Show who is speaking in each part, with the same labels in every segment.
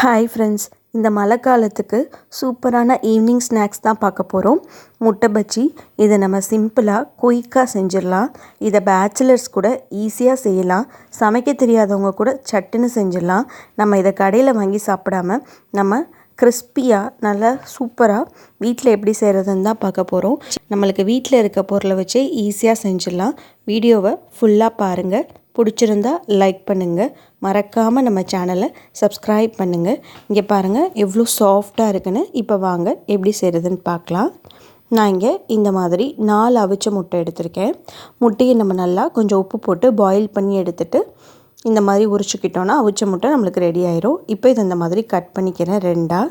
Speaker 1: Hi friends இந்த மழை காலத்துக்கு சூப்பரான ஈவினிங் ஸ்நாக்ஸ் தான் பார்க்க போகிறோம் முட்டை பஜ்ஜி இதை நம்ம சிம்பிளாக குயிக்காக செஞ்சிடலாம். இதை பேச்சுலர்ஸ் கூட ஈஸியாக செய்யலாம். சமைக்க தெரியாதவங்க கூட சட்டுன்னு செஞ்சிடலாம். நம்ம இதை கடையில் வாங்கி சாப்பிடாம நம்ம கிறிஸ்பியாக நல்லா சூப்பராக வீட்டில் எப்படி செய்கிறதுன்னு தான் பார்க்க போகிறோம் நம்மளுக்கு வீட்டில் இருக்க பொருளை வச்சே ஈஸியாக செஞ்சிடலாம். வீடியோவை ஃபுல்லாக பாருங்கள் பிடிச்சிருந்தா லைக் பண்ணுங்கள் மறக்காமல் நம்ம சேனலை சப்ஸ்கிரைப் பண்ணுங்கள் இங்கே பாருங்கள் எவ்வளோ சாஃப்டாக இருக்குன்னு. இப்போ வாங்க எப்படி செய்கிறதுன்னு பார்க்கலாம். நான் இங்கே இந்த மாதிரி நாலு அவிச்ச முட்டை எடுத்திருக்கேன். முட்டையை நம்ம நல்லா கொஞ்சம் உப்பு போட்டு பாயில் பண்ணி எடுத்துகிட்டு இந்த மாதிரி உரிச்சுக்கிட்டோன்னா அவிச்ச முட்டை நம்மளுக்கு ரெடி ஆயிரும். இப்போ இதை இந்த மாதிரி கட் பண்ணிக்கிறேன் ரெண்டாக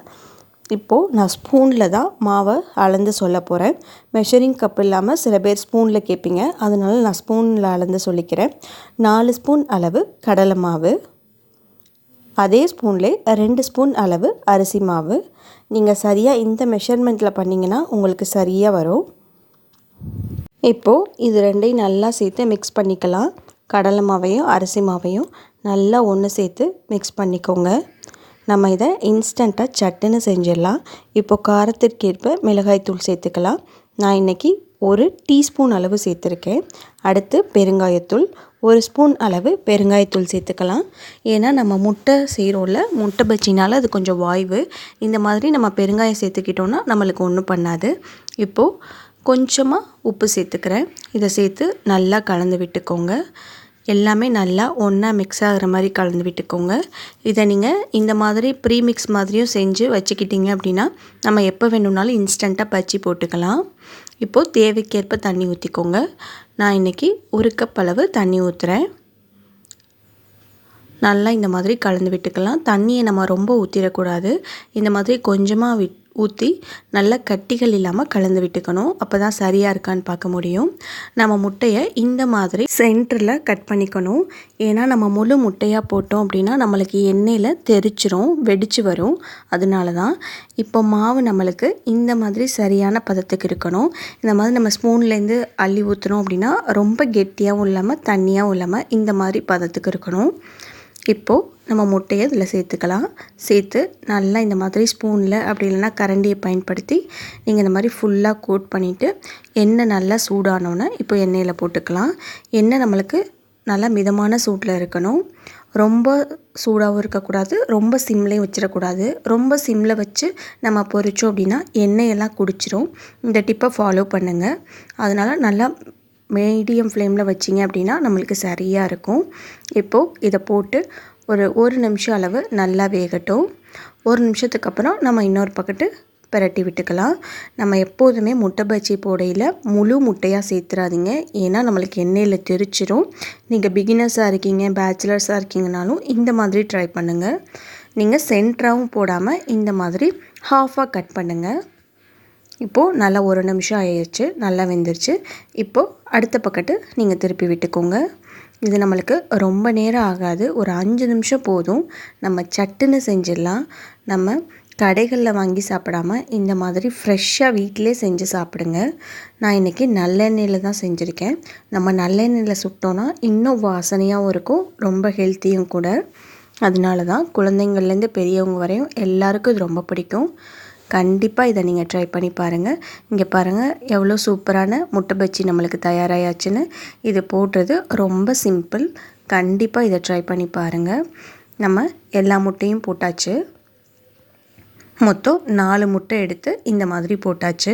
Speaker 1: இப்போது நான் ஸ்பூனில் தான் மாவை அளந்து சொல்ல போகிறேன் மெஷரிங் கப் இல்லாமல் சில பேர் ஸ்பூனில் கேட்பீங்க அதனால் நான் ஸ்பூனில் அளந்து சொல்லிக்கிறேன். நாலு ஸ்பூன் அளவு கடலை மாவு. அதே ஸ்பூன்லே ரெண்டு ஸ்பூன் அளவு அரிசி மாவு. நீங்கள் சரியாக இந்த மெஷர்மெண்ட்டில் பண்ணிங்கன்னா உங்களுக்கு சரியாக வரும். இப்போது இது ரெண்டையும் நல்லா சேர்த்து மிக்ஸ் பண்ணிக்கலாம். கடலை மாவையும் அரிசி மாவையும் நல்லா ஒன்று சேர்த்து மிக்ஸ் பண்ணிக்கோங்க. நம்ம இதை இன்ஸ்டண்ட்டாக சட்டுன்னு செஞ்சிடலாம். இப்போது காரத்திற்கேற்ப மிளகாய்த்தூள் சேர்த்துக்கலாம். நான் இன்றைக்கி ஒரு டீஸ்பூன் அளவு சேர்த்துருக்கேன். அடுத்து பெருங்காயத்தூள். ஒரு ஸ்பூன் அளவு பெருங்காயத்தூள் சேர்த்துக்கலாம். ஏன்னா நம்ம முட்டை செய்கிறோம்ல முட்டை பஜ்ஜினால் அது கொஞ்சம் வாய்வு. இந்த மாதிரி நம்ம பெருங்காயம் சேர்த்துக்கிட்டோன்னா நம்மளுக்கு ஒன்றும் பண்ணாது. இப்போது கொஞ்சமாக உப்பு சேர்த்துக்கிறேன். இதை சேர்த்து நல்லா கலந்து விட்டுக்கோங்க. எல்லாமே நல்லா ஒன்றா மிக்ஸ் ஆகிற மாதிரி கலந்து விட்டுக்கோங்க. இதை நீங்கள் இந்த மாதிரி ப்ரீ மிக்ஸ் மாதிரியும் செஞ்சு வச்சுக்கிட்டிங்க அப்படின்னா நம்ம எப்போ வேணும்னாலும் இன்ஸ்டண்ட்டாக பச்சி போட்டுக்கலாம். இப்போது தேவைக்கேற்ப தண்ணி ஊற்றிக்கோங்க நான் இன்றைக்கி ஒரு கப் அளவு தண்ணி ஊற்றுறேன் நல்லா இந்த மாதிரி கலந்து விட்டுக்கலாம். தண்ணியை நம்ம ரொம்ப ஊற்றிடக்கூடாது இந்த மாதிரி கொஞ்சமாக விட் ஊற்றி நல்லா கட்டிகள் இல்லாமல் கலந்து விட்டுக்கணும். அப்போ தான் சரியாக இருக்கான்னு பார்க்க முடியும். நம்ம முட்டையை இந்த மாதிரி சென்டரில் கட் பண்ணிக்கணும். ஏன்னா நம்ம முழு முட்டையாக போட்டோம் அப்படின்னா நம்மளுக்கு எண்ணெயில் தெரிச்சிரும் வெடிச்சு வரும். அதனால தான் இப்போ மாவு நம்மளுக்கு இந்த மாதிரி சரியான பதத்துக்கு இருக்கணும். இந்த மாதிரி நம்ம ஸ்பூன்லேருந்து அள்ளி ஊற்றுறோம் அப்படின்னா ரொம்ப கெட்டியாகவும் இல்லாமல் தண்ணியாகவும் இல்லாமல் இந்த மாதிரி பதத்துக்கு இருக்கணும். இப்போது நம்ம முட்டையை இதில் சேர்த்துக்கலாம். சேர்த்து நல்லா இந்த மாதிரி ஸ்பூனில் அப்படி இல்லைன்னா கரண்டியை பயன்படுத்தி நீங்கள் இந்த மாதிரி ஃபுல்லாக கோட் பண்ணிவிட்டு எண்ணெய் நல்லா சூடானோன்னே இப்போ எண்ணெயில் போட்டுக்கலாம். எண்ணெய் நம்மளுக்கு நல்லா மிதமான சூட்டில் இருக்கணும். ரொம்ப சூடாகவும் இருக்கக்கூடாது ரொம்ப சிம்லேயும் வச்சிடக்கூடாது. ரொம்ப சிம்மில் வச்சு நம்ம பொரித்தோம் அப்படின்னா எண்ணெயெல்லாம் குடிச்சிரும். இந்த டிப்பை ஃபாலோ பண்ணுங்கள் அதனால் நல்லா மீடியம் ஃப்ளேமில் வச்சிங்க அப்படின்னா நம்மளுக்கு சரியாக இருக்கும். இப்போது இதை போட்டு ஒரு ஒரு நிமிஷம் அளவு நல்லா வேகட்டும். ஒரு நிமிஷத்துக்கு அப்புறம் நம்ம இன்னொரு பக்கத்து பிரட்டி விட்டுக்கலாம். நம்ம எப்போதுமே முட்டை பஜ்ஜி போடையில் முழு முட்டையாக சேர்த்துறாதீங்க. ஏன்னா நம்மளுக்கு எண்ணெயில் தெரிச்சிடும் நீங்கள் பிகினர்ஸாக இருக்கீங்க பேச்சுலர்ஸாக இருக்கீங்கனாலும் இந்த மாதிரி ட்ரை பண்ணுங்கள் நீங்கள் சென்ட்ராகவும் போடாமல் இந்த மாதிரி ஹாஃபாக கட் பண்ணுங்கள் இப்போது நல்லா ஒரு நிமிஷம் ஆயிடுச்சு நல்லா வெந்துருச்சு. இப்போது அடுத்த பக்கத்து நீங்கள் திருப்பி விட்டுக்கோங்க. இது நம்மளுக்கு ரொம்ப நேரம் ஆகாது. ஒரு அஞ்சு நிமிஷம் போதும். நம்ம சட்டுன்னு செஞ்சிடலாம். நம்ம கடைகளில் வாங்கி சாப்பிடாம இந்த மாதிரி ஃப்ரெஷ்ஷாக வீட்டிலே செஞ்சு சாப்பிடுங்க. நான் இன்றைக்கி நல்லெண்ணெயில் தான் செஞ்சுருக்கேன். நம்ம நல்லெண்ணெயில் சுட்டோன்னா இன்னும் வாசனையாகவும் இருக்கும். ரொம்ப ஹெல்த்தியும் கூட. அதனால தான் குழந்தைங்கள்லேருந்து பெரியவங்க வரையும் எல்லாருக்கும் இது ரொம்ப பிடிக்கும். கண்டிப்பாக இதை நீங்கள் ட்ரை பண்ணி பாருங்கள் இங்கே பாருங்கள் எவ்வளோ சூப்பரான முட்டை பஜ்ஜி நம்மளுக்கு தயாராகியாச்சுன்னு இது போடுறது ரொம்ப சிம்பிள் கண்டிப்பாக இதை ட்ரை பண்ணி பாருங்கள் நம்ம எல்லா முட்டையும் போட்டாச்சு. மொத்தம் நாலு முட்டை எடுத்து இந்த மாதிரி போட்டாச்சு.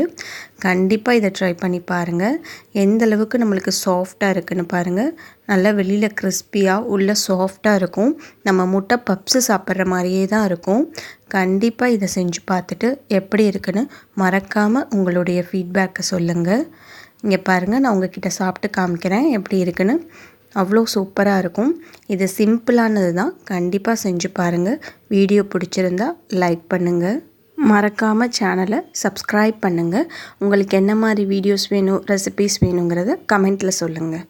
Speaker 1: கண்டிப்பாக இதை ட்ரை பண்ணி பாருங்கள் எந்த அளவுக்கு நம்மளுக்கு சாஃப்டாக இருக்குதுன்னு பாருங்கள் நல்லா வெளியில் கிறிஸ்பியாக உள்ள சாஃப்டாக இருக்கும். நம்ம முட்டை பப்ஸு சாப்பிட்ற மாதிரியே தான் இருக்கும். கண்டிப்பாக இதை செஞ்சு பார்த்துட்டு எப்படி இருக்குன்னு மறக்காமல் உங்களுடைய ஃபீட்பேக்கை சொல்லுங்கள் இங்கே பாருங்கள் நான் உங்ககிட்ட சாப்பிட்டு காமிக்கிறேன் எப்படி இருக்குன்னு. அவ்வளோ சூப்பராக இருக்கும். இது சிம்பிளானது தான் கண்டிப்பாக செஞ்சு பாருங்கள் வீடியோ பிடிச்சிருந்தா லைக் பண்ணுங்கள் மறக்காமல் சேனலை சப்ஸ்கிரைப் பண்ணுங்கள் உங்களுக்கு என்ன மாதிரி வீடியோஸ் வேணும் ரெசிபீஸ் வேணுங்கிறத கமெண்ட்டில் சொல்லுங்கள்